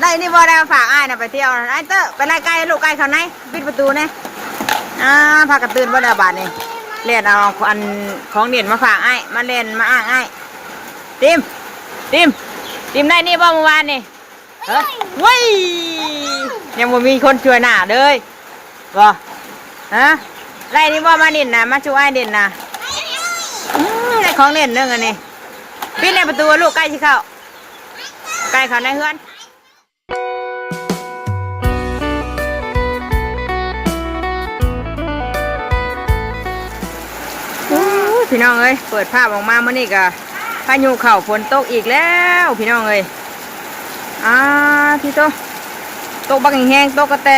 ไล่นี่บ่ได้ฝากอ้ายนะไปเที่ยวไอ้เตอร์ไปไล่ไก่ลูกไก่เขาไหนปิดประตูเนี่ยอ่าพากันตื่นบ่ได้บาดนี่เล่นเอาอันของเด่นมาฝากไอ้มาเล่นมาอ้างไอ้ติมติมติมได้นี่บ่เมื่อวานนี่เฮ้ยว้ยยังบ่มีคนช่วยหน้าเลยบ่ฮะไล่นี่บ่มาเด่นนะมาช่วยไอ้เด่นนะอืมได้ของเล่นหนึงอันนี้ปิดในประตูลูกใกล้สิเข้าใกล้เขาในเฮือน พี่น้องเอ้ยเปิดภาพออกมาเมื่อนี้ก็พายุเข่าฝนตกอีกแล้วพี่น้องเอ้ยอ่าพี่โตตกบักแห้งตกกระแต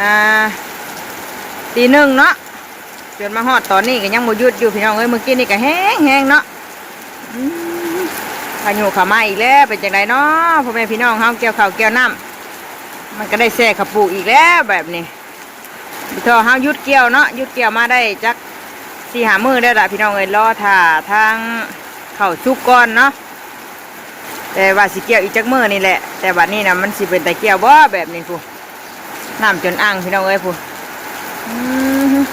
อ่าตีหนึ่งเนาะจนมาฮอดตอนนี้ก็ยังบ่หยุดอยู่พี่น้องเอ้ยเมื่อกี้นี่ก็แห้งแห้งเนาะพายุเข้ามาอีกแล้วเป็นจังไดเนาะพ่อแม่พี่น้องเฮาเกี่ยวข้าวเกี่ยวน้ำมันก็ได้แซ่ขับปูอีกแล้วแบบนี้พี่ทอเฮายุดเกี่ยวเนาะยุดเกี่ยวมาได้จัก สี่หามือได้ละพี่น้องเอ้ยรอถ่าทางเข่าชุกก้อนเนาะแต่ว่าสิเกี่ยวอีกจักมือนี่แหละ แต่บัดนี้นะมันสิเป็นต่เกียวบ่แบบนี้พูน้ำจนอ่างพี่น้องเอ้ยพูอือหือ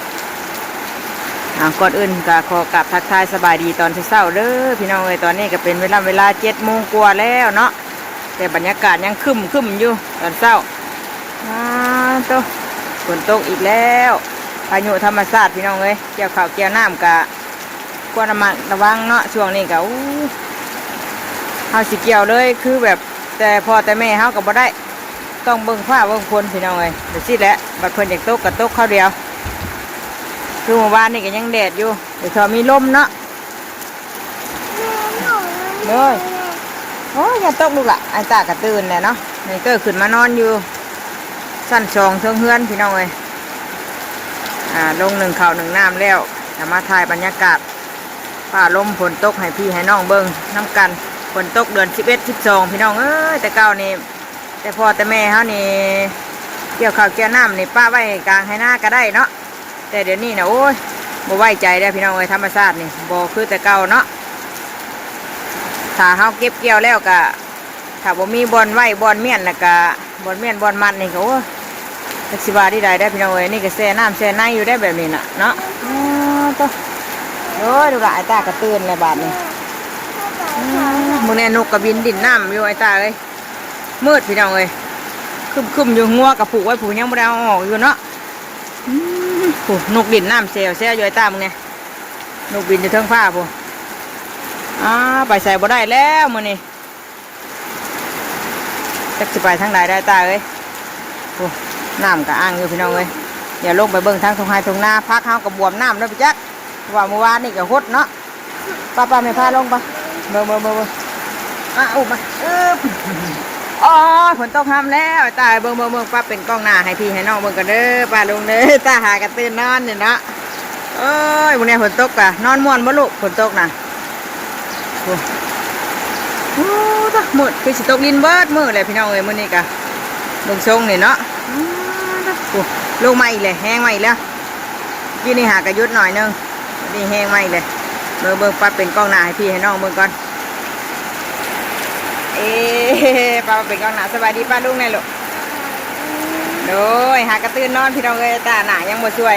อ่าก่อนอื่นก็ขอกราบทักทายสบายดีตอนเช้าเด้อพี่น้องเอ้ยตอนนี้ก็เป็นเวลาเวลาเจ็ดโมงกว่าแล้วเนาะแต่บรรยากาศยังคึมคึมอยู่ตอนเช้าอ่าโตฝนตกอีกแล้ว พายุธรรมชาติพี่น้องเอ้ยเกี่ยวข้าวเกี่ยวน้ำกะควรระมัดระวังเนาะช่วงนี้กะอู้เฮาสิเกี่ยวเลยคือแบบแต่พ่อแต่แม่เฮาก็บ่ได้ ต้องเบิ่งฟ้าเบิ่งฝนพี่น้องเอ้ยเดี๋ยวสิแหละบัดเพิ่นอยากตกก็ตกข้าวเดียว คือเมื่อวานนี่ก็ยังแดดอยู่เดี๋ยวพอมีลมเนาะเลยโอ้ยอย่าตกลูกละไอ้ตากระตื่นแหละเนาะนี่ก็ขึ้นมานอนอยู่ สั้นสองเทิงเฮือนพี่น้องเอ้ย อ่าลงหนึ่งข่าวหนึ่งน้ำแล้วจะมาถ่ายบรรยากาศฝ่าลมฝนตกให้พี่ให้น้องเบิ้งน้ำกันฝนตกเดือนสิบเอ็ดสิบสองพี่น้องเอ้ยแต่เก้านี่แต่พ่อแต่แม่เขานี่เกี่ยวข้าวเกี่ยวน้ำนี่ป้าไว้กลางให้หน้าก็ได้เนาะแต่เดี๋ยวนี้นะโอ้ยบ่ไว้ใจได้พี่น้องเอ้ยธรรมชาตินี่บ่คือแต่เก่าเนาะถ้าเขาเก็บเกี่ยวแล้วก็ถ้าบ่มีบอลไว้บอลเมียนแล้วก็บอลเมียนบอลมันนี่ก็โอ้ จักสิบาที่ใดได้พี่น้องเอ้ยนี่ก็แช่น้ำแช่ในอยู่ได้แบบนี้น่ะเนาะอ๋อตัวโอ้ยดูละไอ้ตากระตื่นเลยบาดนี้อืมมึงเนี่ยนกกระบินดินน้ำอยู่ไอ้ตาเลยมืดพี่น้องเอ้ยคึมคึมๆอยู่งัวกับผูกไว้ผูกยังไม่ได้เอาออกอยู่เนาะอืมผูนกดินน้ำแซวแซวอยู่ไอ้ตามึงเนี่ยนกบินอยู่เทิงฟ้าผูอ่าไปใส่บ่ได้แล้วมือนี่จักสิไปทางใดได้ตาเอ้ยผู น้ำกับอ่างอยู่พี่น้องเลยเดี๋ยวลงไปเบิ่งทางทงไฮทงนาพักเฮากับบวมน้ำแล้วไปจักเพราะว่าเมื่อวานนี่ก็ฮดเนาะป้าป้าไม่พาลงปะเบิ่งเบิ่งเบิ่งอะอุบมาเอออ๋อฝนตกห้ามแล้วตายเบิ่งเบิ่งเบิ่งป้าเป็นกล้องหน้าให้พี่ให้น้องเบิ่งกันเด้อป้าลงเด้อตาหากระตื่นนอนเนี่ยเนาะเอ้ยวันนี้ฝนตกอะนอนม่วนบ่ลูกฝนตกนะโอ้โหมดคือสิตกลินเบิดมืดเลยพี่น้องเอ้ยมื้อนี้กะเบิ่งทรงนี่เนาะ ลงมาอีกเลยแห้งมาอีกแล้วยี่นี่หากระยุดหน่อยนึงนี่แห้งมาอีกเลยเบิ่งเบิ่งปัดเป็นกล้องหน้าให้พี่ให้น้องเบิ่งก่อนเอ๊ะป้าเป็นกล้องหน้าสบายดีป้าลุงไงลูกโดยหากระตื่นนอนพี่น้องเอ้ยตาหนายังบ่ช่วย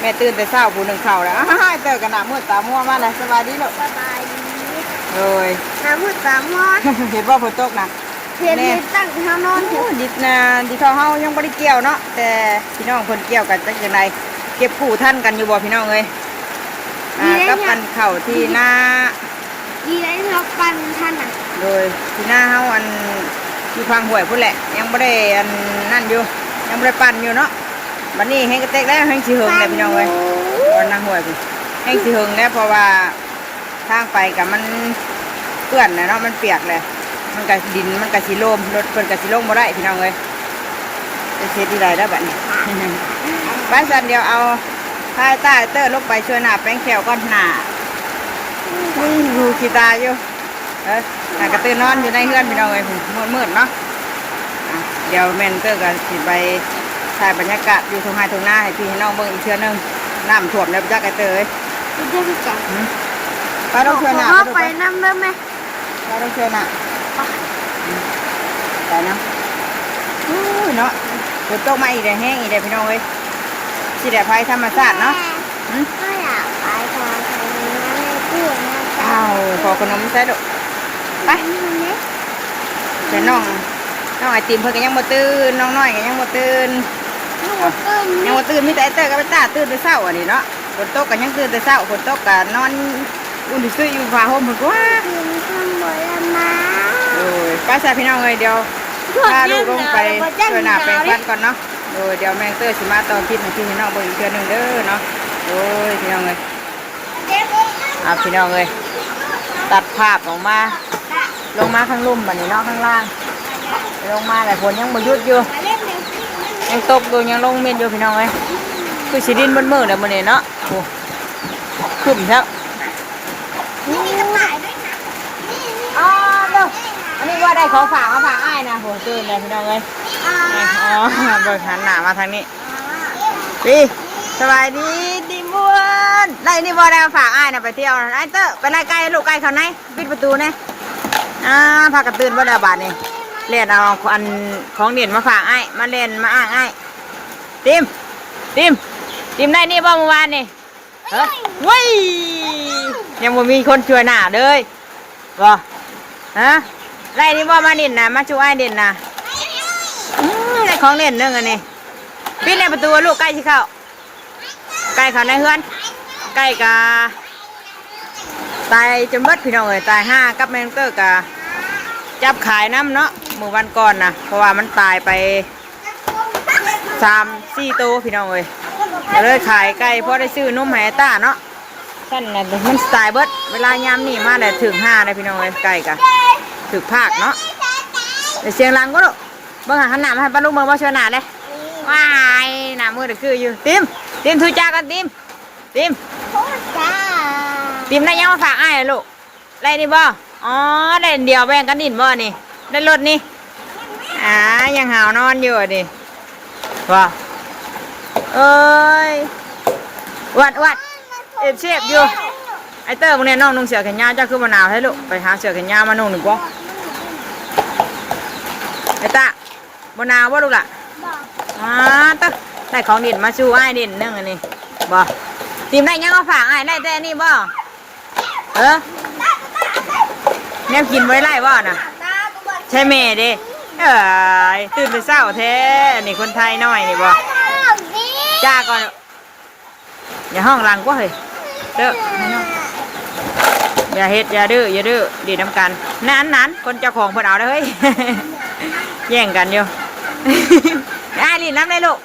แม่ตื่นแต่เช้าผู้หนึ่งเข่าแล้วอ้ายเตอกันหนามืดตามัวมาเลยสบายดีลูกสบายดีโดยน้ำมืดตามอดเห็นว่าฝนตกนะ เพียนที่ตั้งเท้านอนเถโอ้อะดิดนะดิเขาเฮายังบ่ได้เกี่ยวเนาะแต่พี่น้องคนเกี่ยวกันจักจังไดเก็บกู้ท่านกันอยู่บ่พี่น้องเอ้ยอ่ากับกันเข้าที่หน้าดีได้เราปั่นท่านอะโดยที่หน้าเฮาอันที่พังห่วยพุ่นแหละ ยังบ่ได้อันนั่นอยู่ยังบ่ได้ปั่นอยู่เนาะบัดนี้แฮงกระเตกแล้วแฮงสิเฮิงแล้วพี่น้องเอ้ยวันนางห่วยพุ่นแฮงสิเฮิงแล้วเพราะว่าทางไปกับมันเปื้อนนะเนาะมันเปียกเลย มันก็ดินมันก็สิโลมรถเพิ่นก็สิลงบ่ได้พี่น้องเอ้ยจะเช็ดที่ไรแล้วแบบนี้บ้านสันเดียวเอาท้ายใต้เตอร์ลงไปช่วยหน้าแป้งแขวก้อนหน้าอุ้ยดูขีตาอยู่เออหากระตือนอนอยู่ในเฮือนพี่น้องเอ้ยมืดมืดๆเนาะอะเดี๋ยวแมนเตอร์ก็สิไปถ่ายบรรยากาศอยู่ทงไฮทงหน้าให้พี่ให้น้องเบิ่งอีกเชื่อหนึงน้ำท่วมแล้วจักไอเตอร์เอ้ยคุณจะไปจับป้าต้องช่วยหน้าขอไปดูไปไปน้ำได้ไหมป้าต้องช่วยหน้า ไปเนาะฝนตกมาอีกแล้วแห้งอีกแล้วพี่น้องเอ้ยสิได้ภัยธรรมชาติเนาะหึก็อยากไปขอใส่เนื้อในตู้นะอ้าวขอขนมใส่ดุไปนี่แต่น้องน้องไอติมเพิ่นก็ยังบ่ตื่นน้องน้อยก็ยังบ่ตื่นหนูตื่นยังบ่ตื่นมีแต่ไอ้เตอร์กับไอ้ตาตื่นแต่เช้าอันนี้เนาะฝนตกก็ยังตื่นแต่เช้าฝนตกก็นอนอุ่นซื่ออยู่ผ้าห่มเพิ่นก็ว่าตื่นข้างบนแล้วมาโอ้ยป้าชาพี่น้องเอ้ยเดี๋ยว พาลูกลงไปช่วยหน้าแปรงฟันก่อนเนาะโอ้ยเดี๋ยวแมงเตอร์สิมาตอนคิดให้พี่น้องเบิ่งอีกเทื่อหนึงเด้อเนาะโอ้ยพี่น้องเอ้ยอะพี่น้องเอ้ยตัดภาพออกมา ลงมาข้างลุ่มบัดนี้เนาะข้างล่าง ลงมาแต่ฝนยังบ่หยุดอยู่มาเล่นเลยยังตกอยู่ยังลงเม็ดอยู่พี่น้องเอ้ยคือสิดินบนมือเด้อมื้อนี้เนาะโอ้ขึ้นครับ นี่มีกระต่ายด้วยนะนี่นี่ อ๋อเด้ออั นนี้ว่าได้ของฝากมาฝากอ้ายนะโหตื่นเลยพี่น้องเอ้ยอ๋อเบิกหันหน้ามาทางนี้ดีสบายดีดีม่วนได้นี่บ่ได้มาฝากอ้ายนะไปเที่ยวไอ้เตอร์ไปไล่ไก่ลูกไก่เขาไหนปิดประตูเนี่ยอ่าพากันตื่นบ่ได้บาดนี่เล่นเอาอันของเด่นมาฝากอ้ายมาเล่นมาอ้างอ้ายติมติมติมได้นี่บ่เมื่อวานนี่เฮ้ยเว้ยยังบ่มีคนช่วยหน้าเลยบ่ฮะ ไล่นี่บ่มาเด่นนะมาช่วยอ้ายเด่นนะอืมได้ของเล่นหนึงอันนี้ปิดในประตูลูกใกล้ชิเข้าใกล้เขาในเฮือนใกล้กาตายจนเบิดพี่น้องเอ้ยตายห้ากับแมงเตอร์กาจับขายน้ำเนาะเมื่อวันก่อนนะเพราะว่ามันตายไปสามสี่ตัวพี่น้องเอ้ยก็เลยขายไก่เพราะได้ซื้อนมแหต้าเนาะท่านน่ะมันตายเบิดเวลายามนี่มาได้ถึงห้าเลยพี่น้องเอ้ยไก่กะ ถึกภาคเนาะเดี๋ยวเสียงรังก็ลูกเบิ่งหาหันหน้ามาให้ป้าลูกเบิ่งว่าเชื่อหน้าเลยว้ายหน้ามือเด็กคืออยู่ติมติมทุจ้ากันติมติมโคตรจ้าติมได้ยังมาฝากอ้ายเหรอลูกไรนี่บ่อ๋อได้อันเดียวแบ่งกันดินบ่นี่ ได้รถนี่อ่ายังหาวนอนอยู่อะดิว้าเอ้ยวัดวัดเอฟเชฟอยู่ ไอเตอร์มึงเนี่ยน้องนุ่งเสื้อแขนยาวเจ้าคือมะนาวให้ลูกไปหาเสื้อแขนยาวมานุ่งหนึ่งก้องไอตาบนาวบ่าลูกล่ะบอกอ่าตะได้ของดินมาชูไอ้ดินนึงอันนี้บ่ทีมได้ยังเอาฝากอ้ได้แต่นี่บ่เออแนวกินไว้ไล่บ่น่ะใช่แม่เด้เอ้ยตื่นแต่เช้าแท้นี่คนไทยน้อยนี่บ่จ้าก่อนอย่าห้องหลังกว่าเฮ้ยเด้อ องอย่าเฮ็ดอย่าดื้ออย่าดื้อดีน้ำกันนั้นนั้นคนเจ้าของเพิ่นเอาเด้อเฮ้ยแย่งกันอยู่อ้ายลีน้ำได้ลูก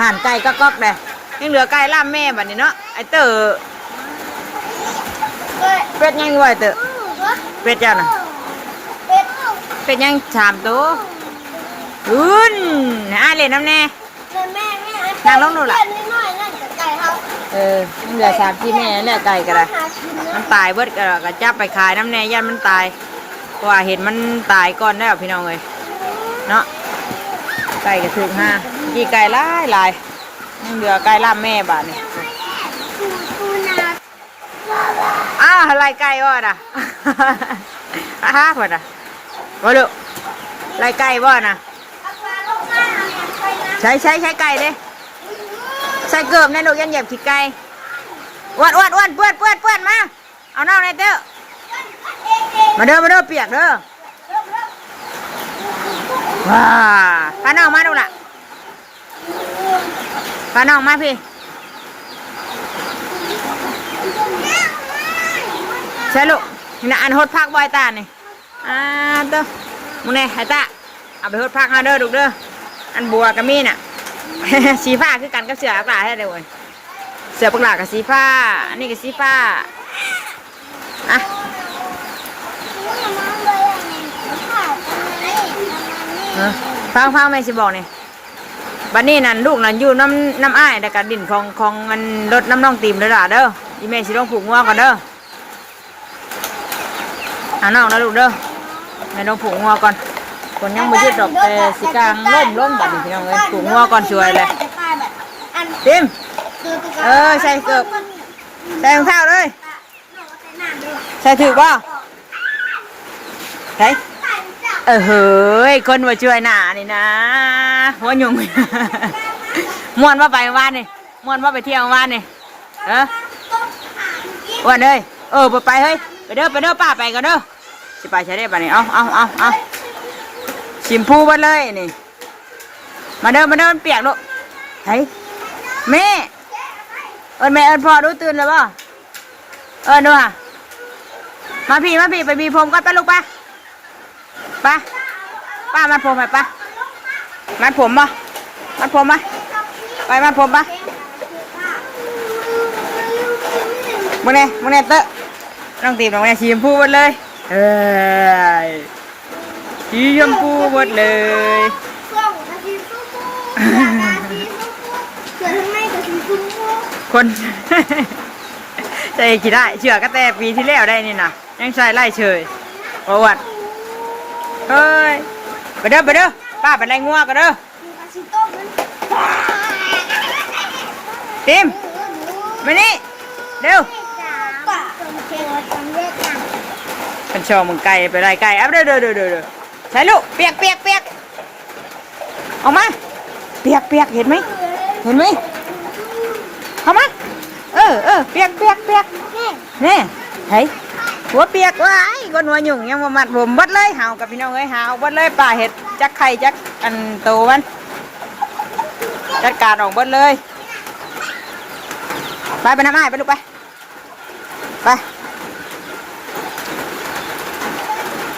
ห่านไก่ก็ก๊อกเลยยังเหลือไก่ล่ามแม่บัดนี้เนาะไอเตอร์เปิดเป็ดยังอยู่ไอเตอร์วะเป็ดเจ้าน่ะเป็ดเป็ดยังสามตัวอุ่นอ้ายเล่นน้ำแน่แม่แม่แม่นั่งลงหนูล่ะ เออเหลือสามที่แม่แล้วไก่ก็ได้หากินมันตายเบิดก็ก็จับไปขายน้ำแน่ยันมันตายเพราะว่าเห็นมันตายก่อนแล้วพี่น้องเอ้ยเนาะไก่ก็ถึงห้ากี่ไก่ลายลายยังเหลือไก่ล่าแม่บาดนี่ปูปูนาอ้าวไรไก่บ่น่ะอ้าฮะพ่นน่ะบ่ดูไรไก่บ่น่ะเอาปลาลงมาเอาอย่างไปนะใช้ใช้ใช้ไก่เด้ ใส่เกือบในลูกยันเหยียบขี้ไก่อวนอ้วนอ้วนเปื้อนเปื้อนเปื้อนมาเอาน้องในเต้อมาเด้อมาเด้อเปียกเด้อว้าพาน้องมาดูล่ะพาน้องมาพี่ใช่ลูกนี่นะอันฮดพักบอยตานี่อ่าเด้อมึงเนี่ยไอ้ตาเอาไปฮดพักหาเด้อลูกเด้ออันบัวกับมีน่ะ สีฟ้าคือกันกับเสือปลาให้ได้เว้ยเสือปลากับสีฟ้า อันนี้กับสีฟ้าอะเออฟังฟังแม่สิบอกนี่บัดนี้นั่นลูกนั่นอยู่น้ำน้ำอ้ายแต่กับดินของของมันรถน้ำน้องตีมเด้อล่ะเด้ออีแม่สิต้องผูกงัวก่อนเด้อเอาน้องนะลูกเด้อแม่ต้องผูกงัวก่อน คนยังไม่ยืดดอกแต่สิกลางล่มล่มบัดนี้พี่น้องเอ้ยผูกงัวก่อนช่วยเลยอันติมคือเออใส่เกือบใส่รองเท้าเลยใส่น้ำด้วยใส่ถือป่ะใส่ใส่จับเออเฮ้ยคนมาช่วยหนานี่นะหัวหยุ่งม่วนว่าไปว่านนี่ม่วนว่าไปเที่ยวว่านนี่เอออ้วันเลยเออไปไปเฮ้ยไปเด้อไปเด้อป้าไปกันเด้อสิไปใช้ได้ป่ะนี่เอาเอาเอาเอา ชิมพูเบัดเลยนี่ มาเด้อมาเด้อมันเปียกลูกเฮ้ยแม่เอิญแม่เอิญพ่อดูตื่นแล้วป่ะเอิญดูค่ะมาพี่มาพี่ไปมีผมกันไปลูกไปไปป้ามัดผมไปปะมัดผมปะมัดผมปะไปมัดผมปะมึงเนี่ยมึงเนี่ยเตอะน้องตีมน้องเนี่ยสีชมพูหมดเลยเอ้ย สีชมพูหมดเลยเครื่องกะทิซุปเสือกะทิซุปเสือทั้งในกะทิซุปคนใจกี่ได้เชื่อก็แต่ปีที่แล้วได้นี่นะยังใส่ไล่เฉยประวัติเฮ้ยไปเด้อไปเด้อป้าไปไล่งัวกันเด้อกะทิต้มมันติมมานี่เร็วป่าตรงเชียงตรงเวียดนามเป็นชอมึงไก่ไปไล่ไก่เอาเด้อเด้อเด้อเด้อเด้อ ใส่ลูกเปียกเปียกเปียกออกมา เปียกเปียกเห็นไหมเห็นไหมเข้ามาเออเออเปียกเปียกเปียกนี่นี่เฮ้ยหัวเปียกว้ายคนหัวหยุ่งยังมามัดผมบัดเลยห่ากับพี่น้องเอ้ยหาเบัดเลยป่าเห็ดจักไข่จักอันโตมันจัดการออกบัดเลย ไปไปน้ำอ้ายไปลูกไป ไป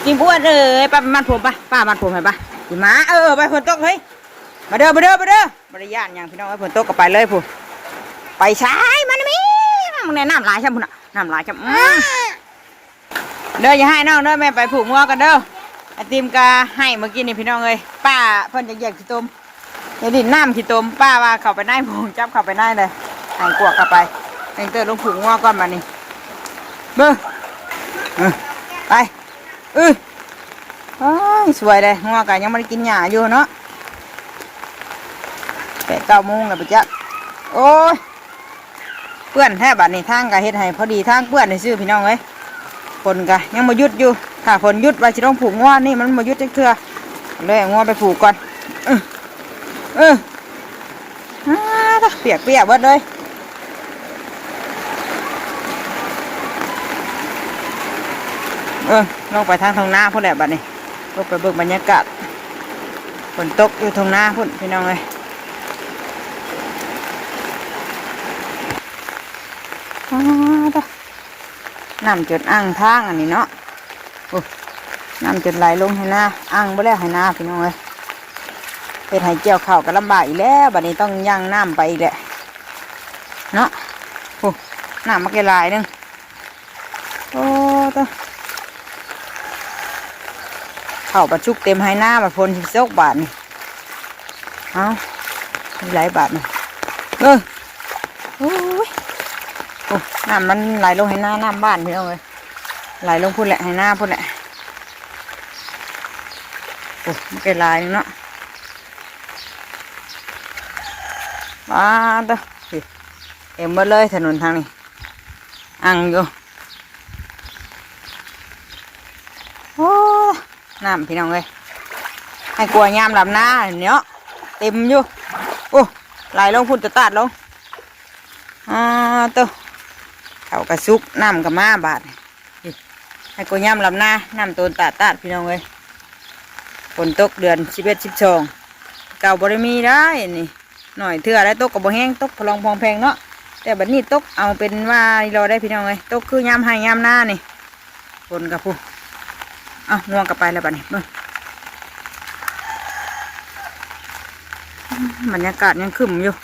กินอ้วนเอ้ยปไปมัดผมไปป้ามัดผมให้ปะกินหมาเออไปฝนตกเฮ้ยมาเด้อมาเด้อมาเด้อบริยานอย่างพี่น้องเอ้ฝนตกก็ไปเลยพูไปใช้มันมีมึงแนน้ำลายใช่พุ่นน่ะน้ำลายใช่อืมเด้ออย่าให้น้องเด้อแม่ไปผูกงัวกันเด้อไอติมกาให้เมื่อกี้นี่พี่น้องเลยป้าเพิ่นจะแยกขี้ต้มเดี๋ยวดินน้ำขี้ต้มป้าว่าเข้าไปในผงจับเข้าไปในเลยหายกวกเข้าไปเต็งเตอร์ลงผูกงัวก่อนมานี่เบ้อเออไป เออโอ้ยสวยเลยงัวกันยังไม่ได้กินหญ้าอยู่เนาะแปดเก้าโมงแล้วปะจ๊ะโอ้ยเปื้อนแทบบัดนี้ทางกะเฮ็ดให้พอดีทางเปื้อนในซื้อพี่น้องเอ้ยฝนกะยังมายุดอยู่ถ้าฝนยุดไว้จะต้องผูกง้อนี่มันมายุดจักเทื่อเลยง้อไปผูกก่อนเออเอออ่าเปียกเปียกเบิดเลย เออลงไปทางทางหน้าพุ่นแหละบัดนี้ลงไปเบิ่งบรรยากาศฝนตกอยู่ทางหน้าพุ่นพี่น้องเลยน้ำจนอ่างทางอันนี้เนาะน้ำจนไหลลงให้หน้าอ่างบ่แล้วให้หน้าพี่น้องเอ้ยเป็นให้เกี่ยวข้าก็ลำบากอีกแล้วบัดนี้ต้องย่างน้ำไปอีกแหละเนาะโอ้น้ำมาแก่หลายหนึงโอ้ตะ ข้าประชุกเต็มให้หน้าบัดพลสิบสกบาทนี่เอามีหลายบาทนี่เออโอ้ยโอ้น้ำมันไหลลงให้หน้าน้ำบ้านพี่น้องเลยไหลลงพุ่นแหละให้หน้าพุ่นแหละโอ้มันเป็นลายเนาะว้าเด้อเอ็มมดเลยถนนทางนี้อังอยู่โอ้ น้ำพี่น้องเลยให้กลัวยามลำหน้าเนาะเต็มอยู่โอ้ไหลลงพุ่นตะตาดลงอ่าตัวเขากระซุกน้ำกับมาบาดให้กูย่ำลำหน้าน้ำตนตาดตาดพี่น้องเลยฝนตกเดือนสิบเอ็ดสิบสองเก่าบริมีได้นี่หน่อยเถื่อได้ตกกับบ่แห้งตกพลองพองแพงเนาะแต่บัดนี้ตกเอาเป็นว่าเราได้พี่น้องเลยตกคือย่ำให้ย่ำหน้านี่ฝนกับผู้ อาง่วงกลับไปแล้วบัดนี้เบิ่งบรรยากาศยังขึ้นอยู่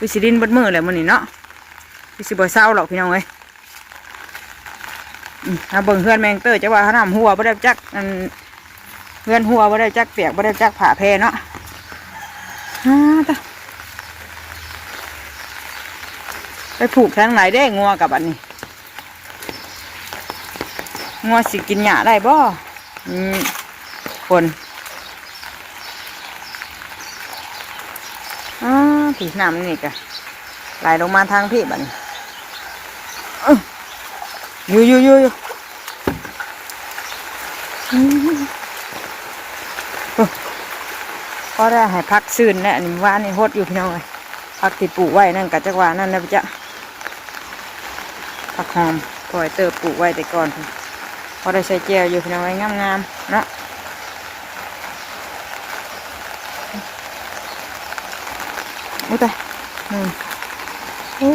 วิสิดินเบดมือเลยมันนี่เนาะพี่สิบ่เศร้าหรอกพี่น้องเอ้ยอืมถ้าเบิ่งเพื่อนแมงเตอร์จะว่าเขานำหัวบ่ได้จักอันเพื่อนหัวบ่ได้จักเปียกบ่ได้จักผ่าแพรเนาะฮ่าตะไปผูกทางไหนได้งัวกับอันนี้ งัวสิกินหญ้าได้บ่คนอ่าผีน้ำนี่กะไหลลงมาทางพี่บัดนอื้ยู่อยู่อยู่อยู่ก็ได้ให้พักซื่นเนี่ยอันนี้ว่านี่โฮดอยู่พี่น้องเลยพักที่ปลูกไว้นั่นกัจักว่านั่นนะพี่จ๊ะผักหอมปล่อยเติบปลูกไว้แต่ก่อน พอได้ใส่แจวอยู่พี่น้องไว้งามๆเนาะอุ้ยตายอืมโอ้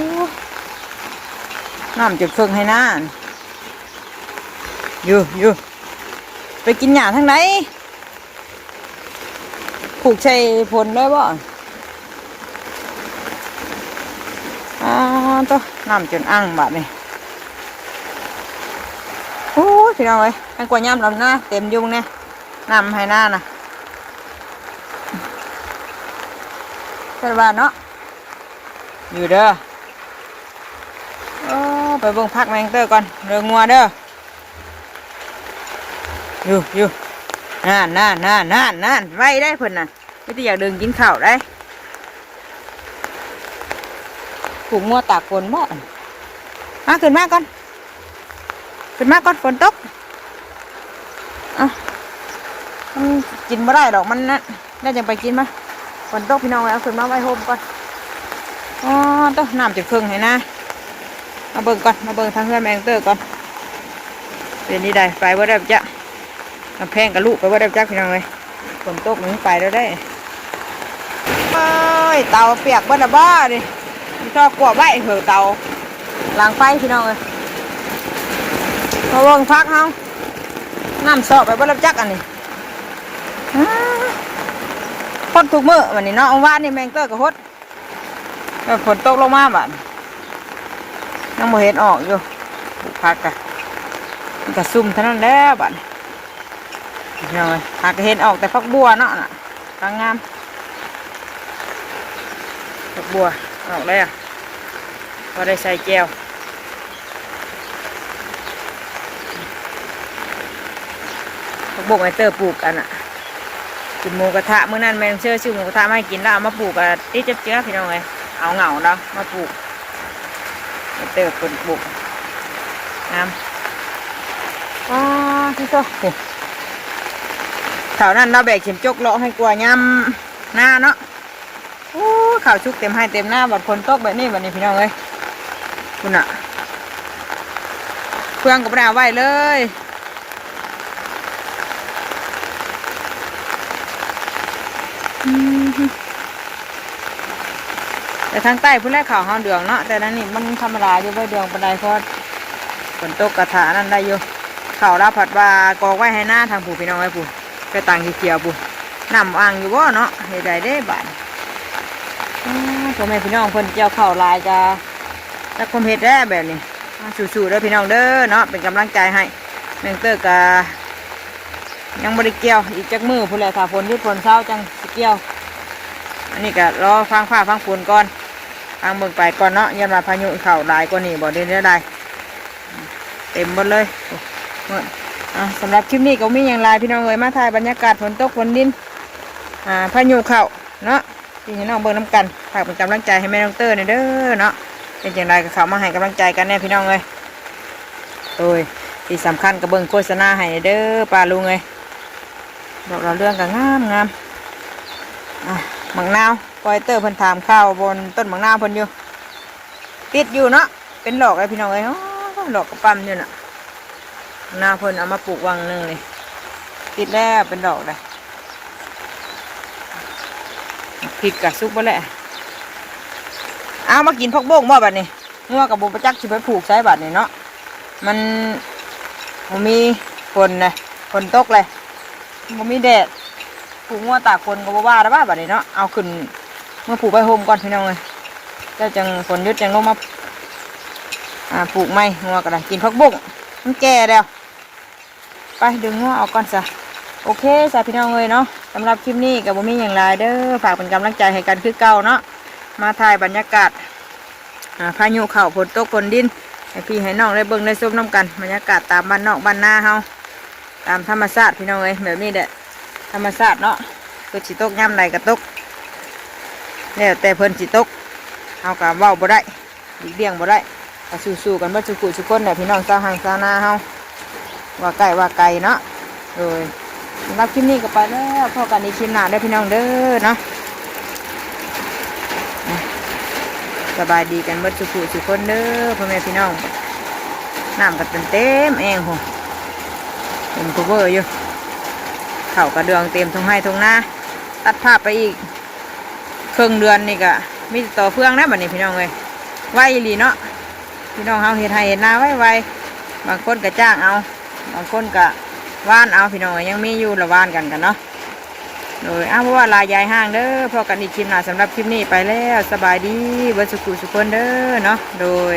น้ำจะเฟิงให้น้าอยู่อยู่ไปกินหญ้าทางไหนผูกใช้ผลได้บ่อ่าตัวน้ำจนอ่างบาดนี่โอ้ย พี่น้องเอ้ยแม่งกว่าย่ำลำหน้าเต็มยุงเนี่ยน้ำให้หน้านะเจ้าบ้านเนาะอยู่เด้อโอ้ไปเบิ่งพักแมงเตอร์ก่อนเรื่องงัวเด้ออยู่อยู่นั่นนั่นนั่นนั่นนั่นไว้ได้เพิ่นน่ะไม่ได้อยากเดินกินข้าวได้ผูกมัวตากฝนบ่มาขึ้นมาก่อน ขึ้นมาก่อนฝนตกอะมันกินไม่ได้ดอกมันนั่นได้จังไปกินมาฝนตกพี่น้องเอาขึ้นมาไว้โฮมก่อนอ๋อต้องน้ำจะเครื่องให้นะมาเบิ่งก่อนมาเบิ่งทางเพื่อนแมงเตอร์ก่อนเป็นนี่ได้ไปว่าได้จ้ะกำแพงกับลูกไปว่าได้จักพี่น้องเลยฝนตกมันไปแล้วได้เอ้ยเตาเปียกเบิ้ลละบ้าดิชอบกลัวใบเหอเตาล้างไฟพี่น้องเลย มาเบิ่งพักเฮาน้ำสอบไปบิ้ลละจักอันนี้พดทุกมื้อวันนี้เนาะอาว่านนี่แมงเตอร์กับพดฝนตกลงมาบัดยังบ่เห็นออกอยู่ปลูกพักกะมันก็ซุ่มเท่านั้นแล้วบัดพี่น้องเอ้ยหากเห็นออกแต่ฟักบัวเนาะน่ะกางงามฟักบัวออกเลยอะพอได้ใส่แก้ว ฟักไอเตอร์ปลูกกันอะกินหมูกระทะเมื่อนั้นแมงเชื่อชื่อหมูกระทะไม่กินแล้วเอามาปลูกกันติดเจ๊บๆพี่น้องเลยเอาเหงาแล้วมาปลูกไอเตอร์ปลูกงามอ๋อที่โซ่แถวนั้นเราแบกเข็มจกเลาะให้กลัวย่ำหน้าเนาะโอ้ข่าวชุกเต็มให้เต็มหน้าบัดคนตกแบบนี้แบัดนี้พี่น้องเอ้ยคุณอะเพื่อนกับเราไว้เลย แต่ทางใต้พุ่นแรกข่าวห้าเดืองเนาะแต่นั้นนี่มันธรรมดาอยู่ไว้เดืองปันไดเพราะฝนตกกระถานั่นได้อยู่ข่าวราผัดว่ากองไว้ให้หน้าทางผู้พี่น้องไว้ผู้ไปต่างเขียวๆบุน้ำอ่างอยู่บ่เนาะเฮ็ดได้เด้บาดอ้าวพ่อแม่พี่น้องเพิ่นเจ้าข้าวลายจะจักคมเฮ็ดได้แบบนี้สู้ๆเด้อพี่น้องเด้อเนาะเป็นกำลังใจให้แมงเตอร์กะยังบ่ได้เกี่ยวอีกจักมือพุ่นแหละถ้าฝนหยุดฝนเช้าจังสเกี่ยว อันนี้ก็รอฟังฟ้าฟังฝนก่อนฟังเบิ่งไปก่อนเนาะยันว่าพายุเข้าหลายกว่านี้บ่ได้ได้เต็มหมดเลยอะสำหรับคลิปนี้ก็มีอย่างไรพี่น้องเอ๋ยมาถ่ายบรรยากาศฝนตกฝนดินอ่าพายุเข้าเนาะพี่น้องเบิ่งน้ำกันฝากเป็นกำลังใจให้แม่น้องเตอร์นเด้อเนาะเป็นอย่างไรก็เข้ามาให้กำลังใจกันแน่พี่น้องเอ้ยโดยที่สำคัญก็เบิ่งโฆษณาให้เด้อป้าลุงเอ้ยบอกเราเรื่องก็งามงามอะ หมังนาวปอยเตอร์เพิ่นถามข้าวบนต้นหมังนาวเพิ่นอยู่ติดอยู่เนาะเป็นดอกเลยพี่น้องเอ้ยอ๋อดอกกระปั๊มอยู่น่ะหน้าเพิ่นเอามาปลูกวังหนึ่งเลยติดแล้วเป็นดอกเลยผิดกับซุปบ่แหละเอามากินพกโบกบ่บัดนี้งัวกับบุปจักสิไปผูกใช้บัดนี้เนาะมันมีฝนเลยฝนตกเลยบ่มีแดด ผูกงัวตากฝนก็บ่ว่าแล้วบ้าบัดนี้เนาะเอาขึ้นเมื่อผูกไปโฮมก่อนพี่น้องเลยเจ้าจังฝนยุดจังลงมาอ่าปลูกไม้งัวก็ได้กินพักบุ้งมันแก่แล้วไปดึงหัวออกก่อนซะโอเคสาพี่น้องเลยเนาะสำหรับคลิปนี้กับบุมีอย่างไรเด้อฝากเป็นกำลังใจให้กันคือเก่าเนาะมาถ่ายบรรยากาศอ่าพายุเข่าฝนตกฝนดินให้พี่ให้น้องได้เบิ่งได้ซุบน้ำกันบรรยากาศตามบ้านนอกบ้านนาเฮาตามธรรมชาติพี่น้องเลยแบบนี้แหละ ธรรมชาติเนาะคือสิตกย่ำใดก็ตกแล้วแต่เพิ่นสิตกเฮากับเว้าบ่ได้หลีเลี่ยงบ่ได้ก็สู้ๆกันบ่สุขุสุคนแหละพี่น้องชาวหางชาวนาเฮาว่าไก่ว่าไก่เนาะโดยสำหรับคลิปนี้ก็ไปแล้วพอกันในคลิปหน้าได้พี่น้องเด้อเนาะสบายดีกันเบิดสุขุสุขคนเด้อพ่อแม่พี่น้องน้ำกันเต็มเต็มเองโหเต็มคูเวอร์อยู่ เข่ากระเดืองเต็มทงให้ทงหน้าตัดภาพไปอีกครึ่งเดือนนี่ก็มีแต่ต่อเฟืองนะบัดนี้พี่น้องเลยไวอีหลีเนาะพี่น้องเฮาเฮ็ดให้เฮ็ดนาไวไวๆบางคนก็จ้างเอา บางคนก็ว่านเอาพี่น้องยังมีอยู่ละว่านกันกันเนาะโดยอ้าวเพราะว่าลายยายห้างเด้อพอกันอีกคลิปหน้าสำหรับคลิปนี้ไปแล้วสบายดีเบิร์สุขุสุขคนเด้อเนาะโดย